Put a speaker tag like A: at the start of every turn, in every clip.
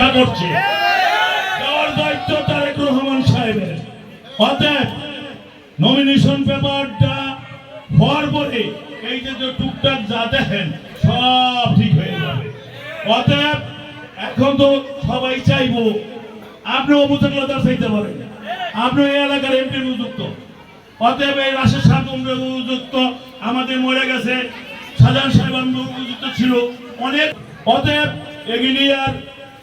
A: তা করছে। দেওয়ার দায়িত্ব তারেক রহমান সাহেবের। অতএব নমিনেশন পেপারটা হওয়ার পরে এই যে টুকটাক যা দেখেন, সব ঠিক হয়ে যাবে। অতএব এখন তো সবাই চাইব, আপনি অবুতকলতা চাইতে পারেন। আপনি এই এলাকার এমপি নিযুক্ত। অতএব এই রাশের সাহেব নিযুক্ত, আমাদের মরে গেছে। সাজান সাহেব নিযুক্ত ছিল অনেক। অতএব এগুলি আর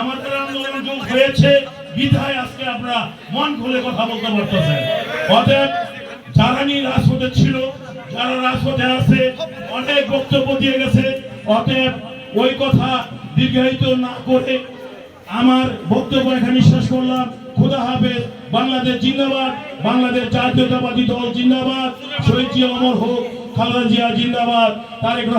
A: আমাদের আন্দোলন যোগ হয়েছে, বিধায় আজকে আমরা মন খুলে কথা বলতে পারতেছেন অতএব যারা নিয়ে রাজপথে ছিল, যারা রাজপথে আছে, অনেক বক্তব্য দিয়ে গেছে। অতএব ওই কথা দীর্ঘায়িত না করে আমার বক্তব্য এখানে শেষ করলাম। খুদা হাফেজ, বাংলাদেশ জিন্দাবাদ, বাংলাদেশ জাতীয়তাবাদী দল জিন্দাবাদ, শহীদ জিয়া অমর হোক, খালেদা জিয়া জিন্দাবাদ, তারেক